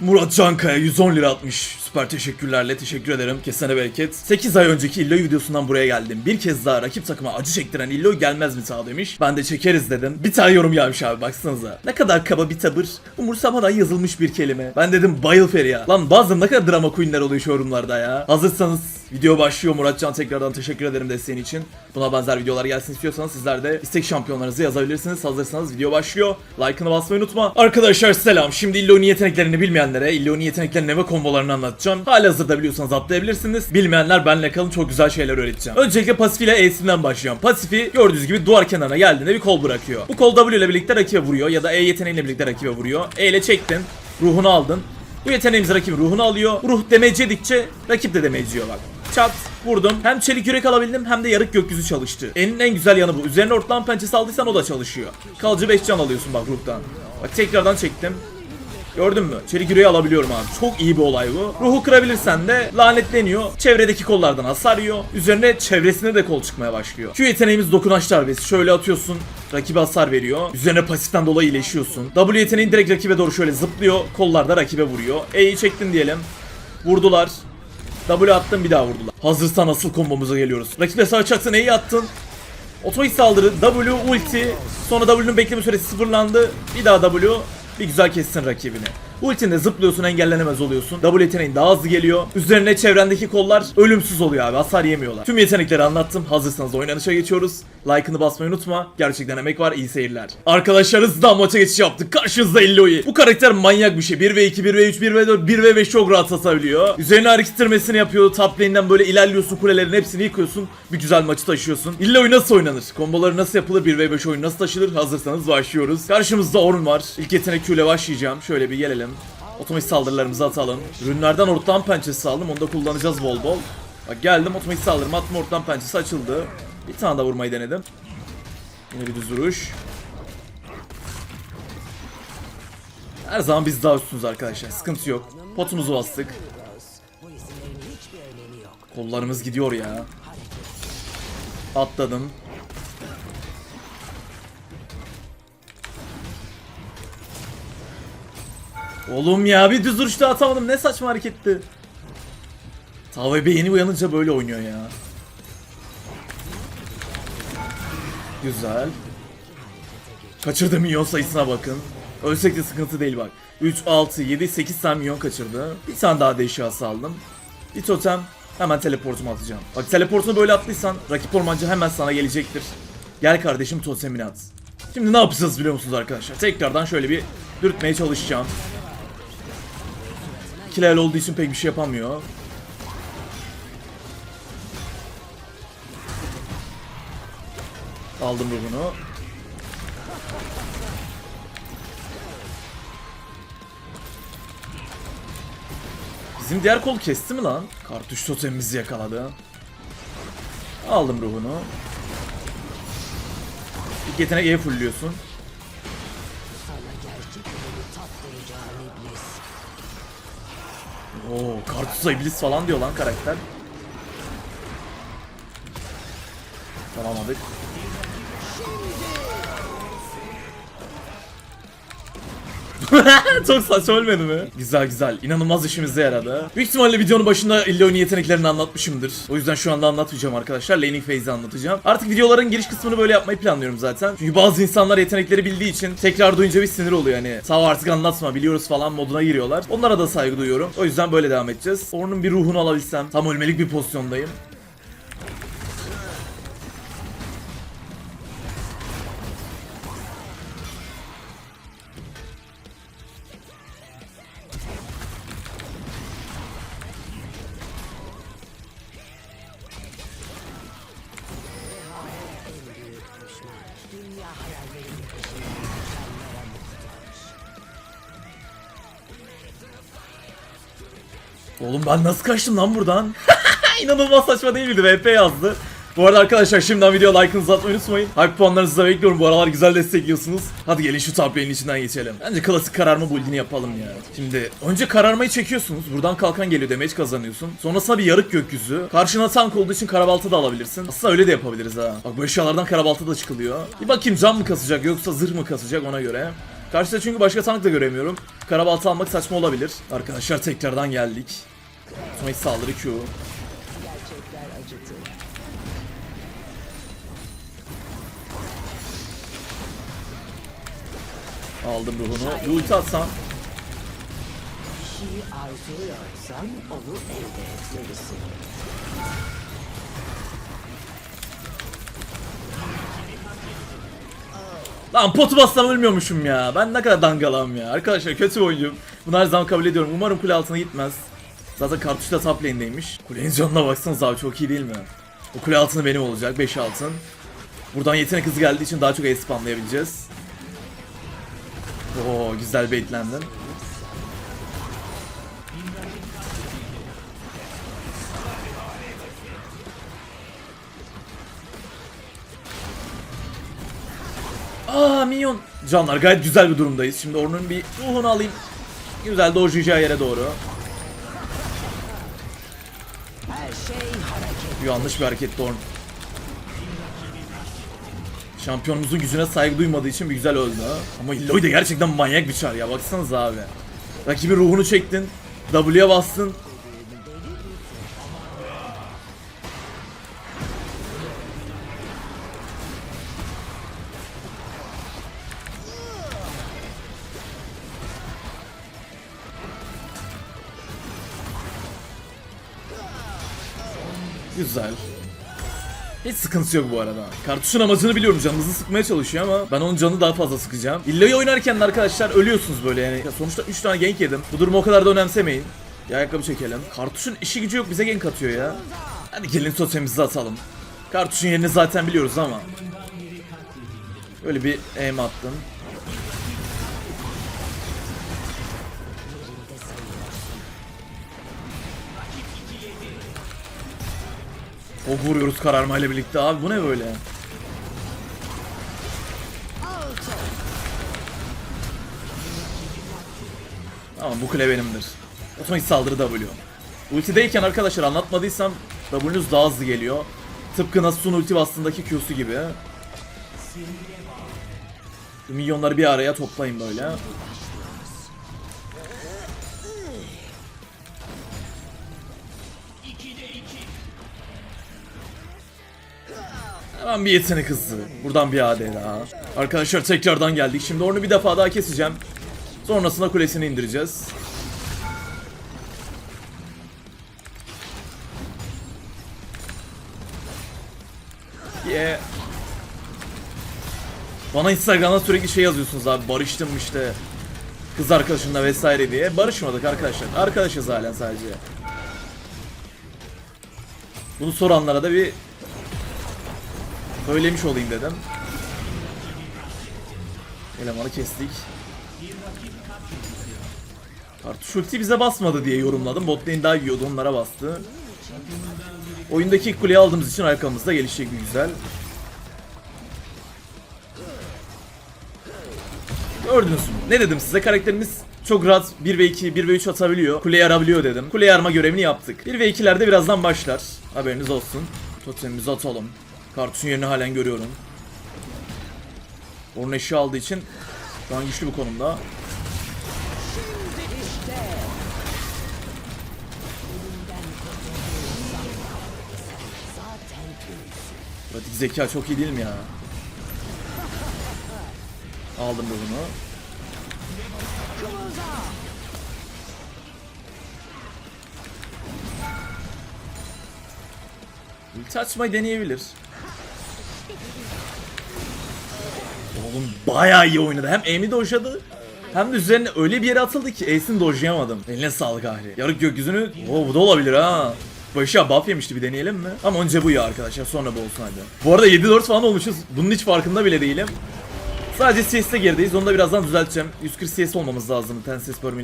Murat Cankaya 110 lira atmış. Süper teşekkürlerle teşekkür ederim. Kesene bereket. 8 ay önceki Illoy videosundan buraya geldim. Bir kez daha rakip takıma acı çektiren Illoy gelmez mi sağ demiş. Ben de çekeriz dedim. Bir tane yorum gelmiş abi baksanıza. Ne kadar kaba bir tavır. Umursamadan yazılmış bir kelime. Ben dedim bayıl Feriha. Lan bazen ne kadar drama queenler oluyor şu yorumlarda ya. Hazırsanız video başlıyor. Muratcan tekrardan teşekkür ederim desteğin için. Buna benzer videolar gelsin istiyorsanız sizler de istek şampiyonlarınızı yazabilirsiniz. Hazırsanız video başlıyor. Like'ını basmayı unutma. Arkadaşlar selam. Şimdi Illoy'un yeteneklerini bilmeyenlere Illoy'un yeteneklerini ve kombolarını anlatacağım. Hala hazırda biliyorsanız atlayabilirsiniz. Bilmeyenler benle kalın çok güzel şeyler öğreteceğim. Öncelikle pasif ile E'sinden başlayacağım. Pasifi gördüğünüz gibi duvar kenarına geldiğinde bir kol bırakıyor. Bu kol W ile birlikte rakibe vuruyor ya da E yeteneğiyle birlikte rakibe vuruyor. E ile çektin. Ruhunu aldın. Bu yeteneğimiz rakibin ruhunu alıyor. Ruh damage rakip de damage yiyor bak. Çat vurdum. Hem çelik yürek alabildim hem de yarık gökyüzü çalıştı. En en güzel yanı bu. Üzerine ortalan pençesi aldıysan o da çalışıyor. Kalıcı 5 can alıyorsun bak ruhtan. Bak tekrardan çektim. Gördün mü? Çelik yüreği alabiliyorum abi. Çok iyi bir olay bu. Ruhu kırabilirsen de lanetleniyor. Çevredeki kollardan hasar yiyor. Üzerine çevresine de kol çıkmaya başlıyor. Q yeteneğimiz dokunaç darbesi. Şöyle atıyorsun. Rakibe hasar veriyor. Üzerine pasiften dolayı iyileşiyorsun. W yeteneğin direkt rakibe doğru şöyle zıplıyor. Kollarda rakibe vuruyor. E'yi çektin diyelim. Vurdular. W attın bir daha vurdular. Hazırsan asıl kombomuza geliyoruz. Rakibe savaşacaksın E'yi attın. Otomatik saldırı, W ulti, sonra W'nun bekleme süresi sıfırlandı. Bir daha W, bir güzel kessin rakibini. Ultinde zıplıyorsun engellenemez oluyorsun. W yeteneğin daha hızlı geliyor. Üzerine çevrendeki kollar ölümsüz oluyor abi hasar yemiyorlar. Tüm yetenekleri anlattım. Hazırsanız oynanışa geçiyoruz. Like'ını basmayı unutma. Gerçekten emek var iyi seyirler. Arkadaşlar hızlıdan maça geçiş yaptık. Karşınızda Illoy. Bu karakter manyak bir şey. 1v2, 1v3, 1v4, 1v5 çok rahat satabiliyor. Üzerine hareket ettirmesini yapıyor. Top lane'den böyle ilerliyorsun. Kulelerin hepsini yıkıyorsun. Bir güzel maçı taşıyorsun. Illoy nasıl oynanır? Komboları nasıl yapılır? 1v5 oyun nasıl taşınır? Hazırsanız başlıyoruz. Karşımızda Ornn var. İlk yetenek Q başlayacağım. Şöyle bir gelelim. Otomatik saldırılarımızı atalım. Ürünlerden ortadan pençesi aldım. Onu da kullanacağız bol bol. Bak geldim otomatik saldırımı attım ortadan pençesi açıldı. Bir tane daha vurmayı denedim. Yine bir düz vuruş. Her zaman biz daha üstünüz arkadaşlar. Sıkıntı yok. Potumuzu bastık. Kollarımız gidiyor ya. Atladım. Oğlum ya bir düz vuruş da atamadım. Ne saçma hareketti. Tavay yeni uyanınca böyle oynuyor ya. Güzel. Kaçırdı milyon sayısına bakın. Ölsek de sıkıntı değil bak. 3, 6, 7, 8 tane milyon kaçırdı. Bir tane daha değişiyor aldım. Bir totem. Hemen teleportumu atacağım. Bak teleportunu böyle attıysan rakip ormancı hemen sana gelecektir. Gel kardeşim totemini at. Şimdi ne yapacağız biliyor musunuz arkadaşlar? Tekrardan şöyle bir dürtmeye çalışacağım. Kill olduğu için pek bir şey yapamıyor. Aldım ruhunu. Bizim diğer kol kesti mi lan? Kartuş totemimizi yakaladı. Aldım ruhunu. İlk yetenek E fullliyorsun. Oo, Kartusa iblis falan diyor lan karakter. Tamamladık. Çok saçma ölmedi mi? Güzel güzel. İnanılmaz işimize yaradı. Büyük ihtimalle videonun başında Illio'nun yeteneklerini anlatmışımdır. O yüzden şu anda anlatmayacağım arkadaşlar. Laning phase'i anlatacağım. Artık videoların giriş kısmını böyle yapmayı planlıyorum zaten. Çünkü bazı insanlar yetenekleri bildiği için tekrar duyunca bir sinir oluyor. Hani sağ artık anlatma biliyoruz falan moduna giriyorlar. Onlara da saygı duyuyorum. O yüzden böyle devam edeceğiz. Orn'un bir ruhunu alabilsem tam ölmelik bir pozisyondayım. Oğlum ben nasıl kaçtım lan buradan? İnanılmaz saçma değil miydi? VP yazdı. Bu arada arkadaşlar şimdiden video like'ınızı atmayı unutmayın. Hype puanlarınızı da bekliyorum. Bu aralar güzel destekliyorsunuz. Hadi gelin şu top lane'in içinden geçelim. Bence klasik kararma build'ini yapalım ya. Şimdi önce kararmayı çekiyorsunuz. Buradan kalkan geliyor damage kazanıyorsun. Sonrasında bir yarık gökyüzü. Karşına tank olduğu için karabalta da alabilirsin. Aslında öyle de yapabiliriz ha. Bak bu eşyalardan karabalta da çıkılıyor. Bir bakayım can mı kasacak yoksa zırh mı kasacak ona göre. Karşıda çünkü başka tank da göremiyorum. Karabalta almak saçma olabilir. Arkadaşlar tekrardan geldik. Sonra saldırı Q. Aldım ruhunu. Bir ulti atsam. şeyi arzuluyorsan onu elde etmelisin. Lan potu bassam ölmüyormuşum ya. Ben ne kadar dangalam ya. Arkadaşlar kötü oyuncuyum. Bunu her zaman kabul ediyorum. Umarım kule altına gitmez. Zaten kartuş da top lane'deymiş. Kulenin baksanız abi çok iyi değil mi? O kule altını benim olacak. 5 altın. Buradan yetenek hızı geldiği için daha çok ace spamlayabileceğiz. Oo güzel baitlendim. Aa minyon. Canlar gayet güzel bir durumdayız. Şimdi Ornn'un bir ruhunu alayım. Güzel dojlayacağı yere doğru. Her şey hareket. Yanlış bir hareket Ornn. Şampiyonumuzun gücüne saygı duymadığı için bir güzel öldü ha. Ama Illoy da gerçekten manyak bir çar ya baksanıza abi. Rakibin ruhunu çektin. W'ye bastın. Güzel. Hiç sıkıntısı yok bu arada. Kartuşun amacını biliyorum canınızı sıkmaya çalışıyor ama ben onun canını daha fazla sıkacağım. İllayı oynarken de arkadaşlar ölüyorsunuz böyle yani. Ya sonuçta 3 tane gank yedim. Bu durumu o kadar da önemsemeyin. Bir ayakkabı çekelim. Kartuşun işi gücü yok bize gank atıyor ya. Hadi gelin totemimizi atalım. Kartuşun yerini zaten biliyoruz ama. Böyle bir aim attım. O vuruyoruz kararmayla birlikte abi bu ne böyle? Tamam bu kule benimdir. Otomatik saldırı W. Ultideyken arkadaşlar anlatmadıysam W'nuz daha hızlı geliyor. Tıpkı Nasus'un ulti bastığındaki Q'su gibi. Bu milyonları bir araya toplayın böyle. Hemen bir yetenek hızı. Buradan bir AD daha. Arkadaşlar tekrardan geldik. Şimdi onu bir defa daha keseceğim. Sonrasında kulesini indireceğiz. Yeah. Bana Instagram'da sürekli şey yazıyorsunuz abi barıştım işte kız arkadaşınla vesaire diye. Barışmadık arkadaşlar. Arkadaşız halen sadece. Bunu soranlara da bir söylemiş olayım dedim. Elemanı kestik. Kartuş ulti bize basmadı diye yorumladım. Bot daha yiyordu onlara bastı. Oyundaki ilk kuleyi aldığımız için arkamızda gelişecek bir güzel. Gördünüz mü? Ne dedim size? Karakterimiz çok rahat 1 ve 2, 1 ve 3 atabiliyor. Kuleyi arabiliyor dedim. Kuleyi yarma görevini yaptık. 1 ve 2'lerde birazdan başlar. Haberiniz olsun. Totemimizi atalım. Kartuşun yerini halen görüyorum. Onun eşya aldığı için şu an güçlü bir konumda. Pratik zeka çok iyi değil mi ya? Aldım da bunu. Ulti açmayı deneyebilir. Oğlum bayağı iyi oynadı. Hem aim'i dojladı hem de üzerine öyle bir yere atıldı ki Ace'ini dojlayamadım. Eline sağlık Ahri. Yarık gökyüzünü... Oo bu da olabilir ha. Başa buff yemişti bir deneyelim mi? Ama önce bu ya arkadaşlar sonra bu olsun hadi. Bu arada 7-4 falan olmuşuz. Bunun hiç farkında bile değilim. Sadece CS'de gerideyiz. Onu da birazdan düzelteceğim. 140 CS olmamız lazım 10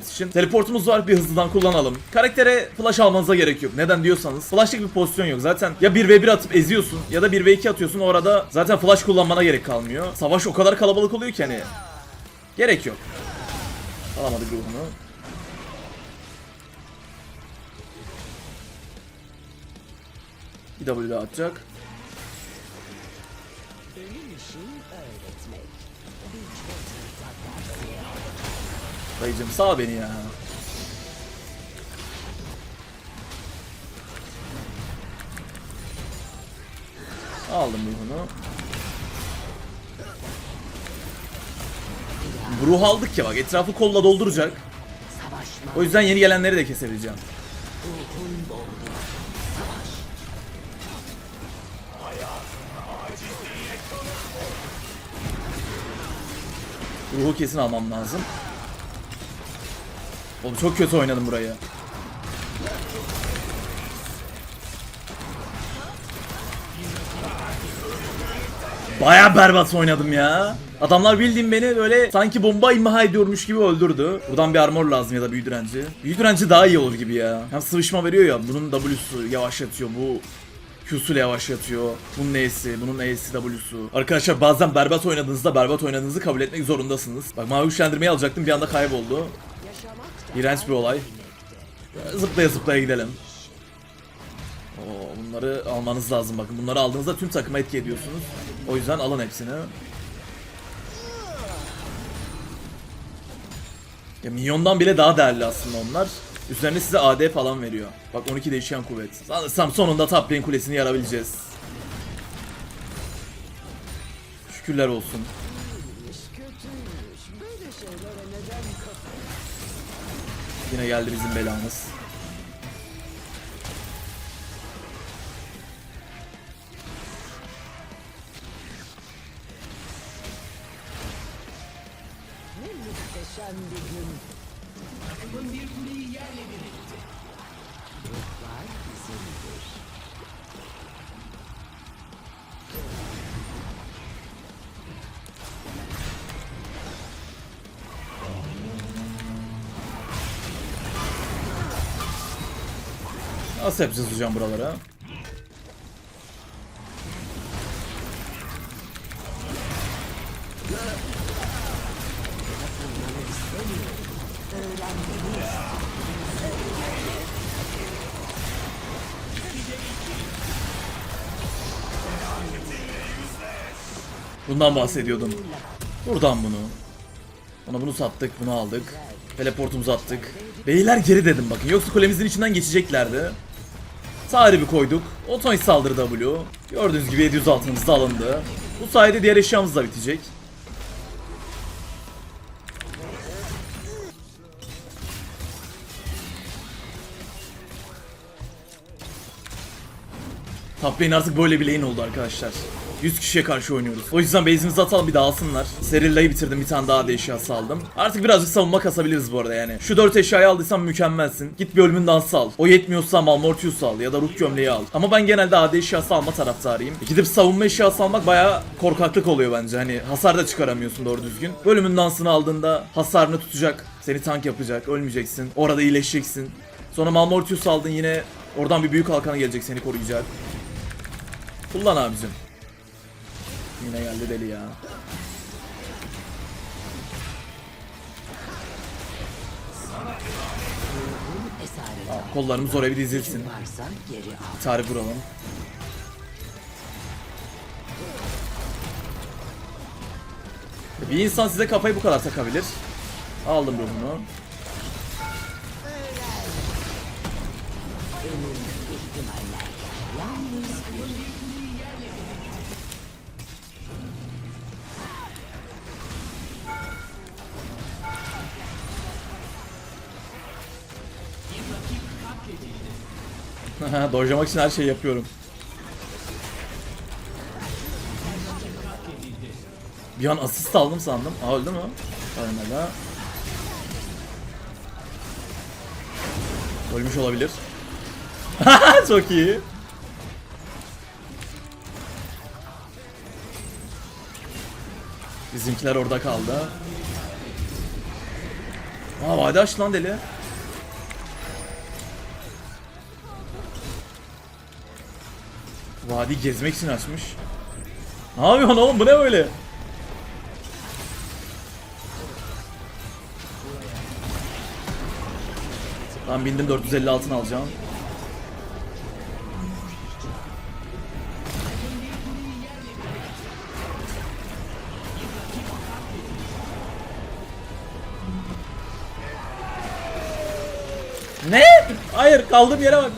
CS için. Teleportumuz var. Bir hızlıdan kullanalım. Karaktere flash almanıza gerek yok. Neden diyorsanız. Flash'lık bir pozisyon yok. Zaten ya 1v1 atıp eziyorsun ya da 1v2 atıyorsun. Orada zaten flash kullanmana gerek kalmıyor. Savaş o kadar kalabalık oluyor ki hani. Gerek yok. Alamadık ruhunu. Bir W atacak. Benim işim öğretmek. Dayıcım sağ beni ya. Aldım ruhunu. Bu ruhu aldık ya bak etrafı kolla dolduracak. O yüzden yeni gelenleri de kesebileceğim. Ruhun doldu. Ruhu kesin almam lazım. Oğlum çok kötü oynadım burayı. Baya berbat oynadım ya. Adamlar bildiğim beni böyle sanki bomba imha ediyormuş gibi öldürdü. Buradan bir armor lazım ya da büyü direnci. Büyü direnci daha iyi olur gibi ya. Hem sıvışma veriyor ya. Bunun W'su yavaşlatıyor. Bu Q'su yavaşlatıyor. Bunun E'si, bunun E'si, W'su. Arkadaşlar bazen berbat oynadığınızda berbat oynadığınızı kabul etmek zorundasınız. Bak mavi güçlendirmeyi alacaktım bir anda kayboldu. İğrenç bir olay. Zıplaya zıplaya gidelim. Oo, bunları almanız lazım bakın. Bunları aldığınızda tüm takıma etki ediyorsunuz. O yüzden alın hepsini. Ya minyondan bile daha değerli aslında onlar. Üzerine size AD falan veriyor. Bak 12 değişen kuvvet. Sanırsam sonunda top lane kulesini yarabileceğiz. Şükürler olsun. iş kötüymüş. Böyle şeylere neden kafa Yine bizim belamız. Ne muhteşem bir gün. Ruhlar bizimdir. Nasıl yapacağız hocam buralara? Bundan bahsediyordum. Buradan bunu. Ona bunu sattık, bunu aldık. Teleportumuzu attık. Beyler geri dedim bakın. Yoksa kulemizin içinden geçeceklerdi. Taribi koyduk. Otomatik saldırı W. Gördüğünüz gibi 700 altınımız da alındı. Bu sayede diğer eşyamız da bitecek. Top artık böyle bir lane oldu arkadaşlar. 100 kişiye karşı oynuyoruz. O yüzden base'imizi atalım bir dağılsınlar. Serilla'yı bitirdim bir tane daha da eşyası aldım. Artık birazcık savunma kasabiliriz bu arada yani. Şu 4 eşyayı aldıysan mükemmelsin. Git bir ölümün dansı al. O yetmiyorsa Malmortius al ya da ruh gömleği al. Ama ben genelde AD eşyası alma taraftarıyım. Gidip savunma eşyası almak bayağı korkaklık oluyor bence. Hani hasar da çıkaramıyorsun doğru düzgün. Bölümün dansını aldığında hasarını tutacak. Seni tank yapacak. Ölmeyeceksin. Orada iyileşeceksin. Sonra Malmortius aldın yine oradan bir büyük halkanı gelecek seni koruyacak. Kullan abicim. Yine geldi deli ya. Aa, kollarımız oraya bir dizilsin. Tarih vuralım. Bir insan size kafayı bu kadar takabilir. Aldım ruhunu. Dojlamak için her şeyi yapıyorum. Bir an asist aldım sandım. Aa öldü mü? Ölmedi. Ölmüş olabilir. Çok iyi. Bizimkiler orada kaldı. Aa vadi aç lan deli. Vadi gezmek için açmış. Ne yapıyorsun oğlum bu ne böyle? Ben bindim 450 altın alacağım. Ne? Hayır kaldığım yere bak.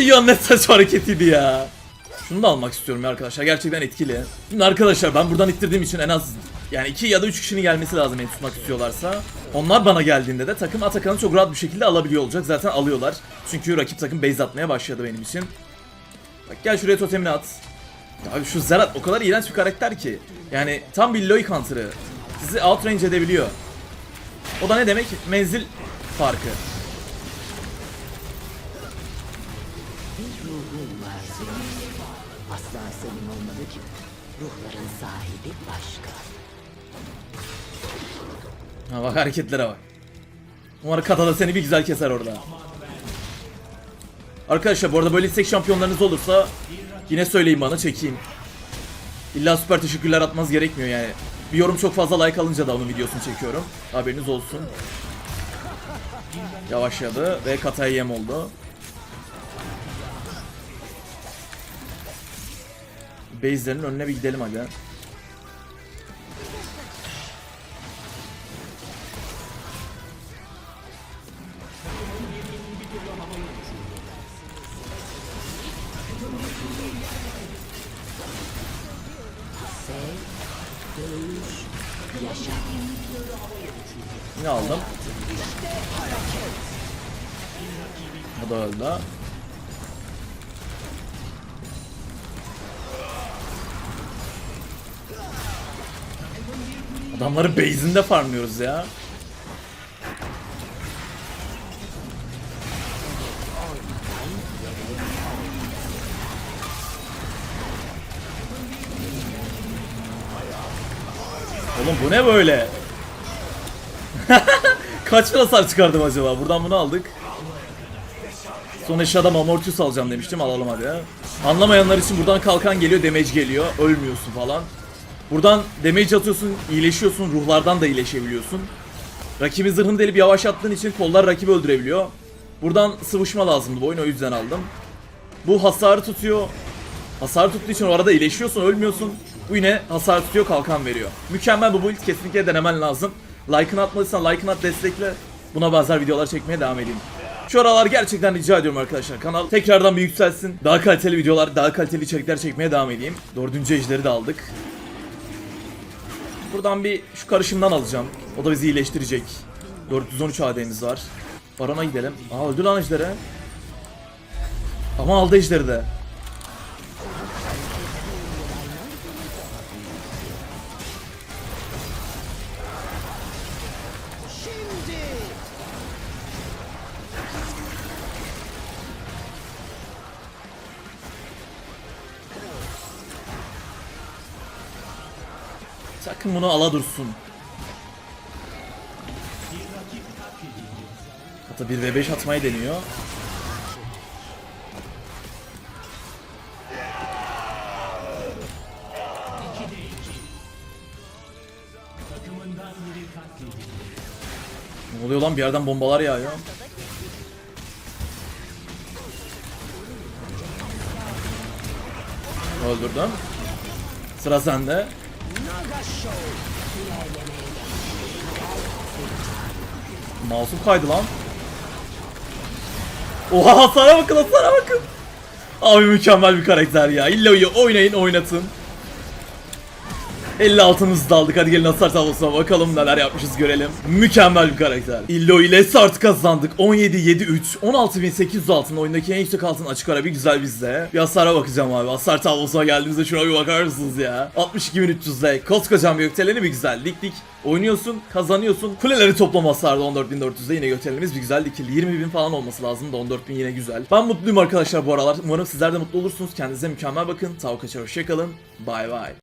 Dünyanın ne saçma hareketiydi ya. Şunu da almak istiyorum ya arkadaşlar. Gerçekten etkili. Şimdi arkadaşlar ben buradan ittirdiğim için en az yani 2 ya da 3 kişinin gelmesi lazım beni tutmak istiyorlarsa. Onlar bana geldiğinde de takım Atakan'ı çok rahat bir şekilde alabiliyor olacak. Zaten alıyorlar. Çünkü rakip takım base atmaya başladı benim için. Bak gel şuraya totemini at. Ya şu Zerat o kadar iğrenç bir karakter ki. Yani tam bir Loy counter'ı. Sizi outrange edebiliyor. O da ne demek? Menzil farkı. Ruhun var senin. Asla senin olmadı ki. Ruhların sahibi başka. Ha bak hareketlere bak. Umarım Kata da seni bir güzel keser orada. Arkadaşlar bu arada böyle istek şampiyonlarınız olursa yine söyleyin bana çekeyim. İlla süper teşekkürler atmaz gerekmiyor yani. Bir yorum çok fazla like alınca da onun videosunu çekiyorum. Haberiniz olsun. Yavaşladı ve Kata'ya yem oldu. Base'lerin önüne bir gidelim hadi. Adamları base'inde farmlıyoruz ya. Oğlum bu ne böyle? Kaç hasar çıkardım acaba? Buradan bunu aldık. Son eşyadan amortus alacağım demiştim. Alalım hadi ya. Anlamayanlar için buradan kalkan geliyor, damage geliyor. Ölmüyorsun falan. Buradan damage atıyorsun, iyileşiyorsun. Ruhlardan da iyileşebiliyorsun. Rakibin zırhını delip yavaşlattığın için kollar rakibi öldürebiliyor. Buradan sıvışma lazımdı bu oyun o yüzden aldım. Bu hasarı tutuyor. Hasar tuttuğu için o arada iyileşiyorsun, ölmüyorsun. Bu yine hasar tutuyor, kalkan veriyor. Mükemmel bu build, kesinlikle denemen lazım. Like'ını atmadıysan like'ını at, destekle. Buna benzer videolar çekmeye devam edeyim. Şu aralar gerçekten rica ediyorum arkadaşlar. Kanal tekrardan bir yükselsin. Daha kaliteli videolar, daha kaliteli içerikler çekmeye devam edeyim. Dördüncü ejderi de aldık. Buradan bir şu karışımdan alacağım. O da bizi iyileştirecek. 413 AD'miz var. Barona gidelim. Aa öldü lan ejderi. Ama aldı ejderi de. Sakın bunu ala dursun. Hatta 1v5 atmayı deniyor. Ne oluyor lan bir yerden bombalar yağıyor. Öldürdüm. Sıra sende. Mouse'um kaydı lan. Oha hasara bakın hasara bakın. Abi mükemmel bir karakter ya. İlla oynayın oynatın. 56'mızı da aldık. Hadi gelin hasar tablosuna bakalım neler yapmışız görelim. Mükemmel bir karakter. Illo ile start kazandık. 17 7 3 16800 altın oyundaki en yüksek altın açık ara bir güzel bizde. Bir hasara bakacağım abi. Hasar tablosuna geldiğimizde şuna bir bakar mısınız ya? 62300 ile koskocaman bir gökdeleni bir güzel. Dik dik oynuyorsun, kazanıyorsun. Kuleleri toplam hasarda 14400'de yine gökdelenimiz bir güzel dikildi. 20000 falan olması lazım da 14000 yine güzel. Ben mutluyum arkadaşlar bu aralar. Umarım sizler de mutlu olursunuz. Kendinize mükemmel bakın. Tavuk kaçar hoşçakalın. Bye bye.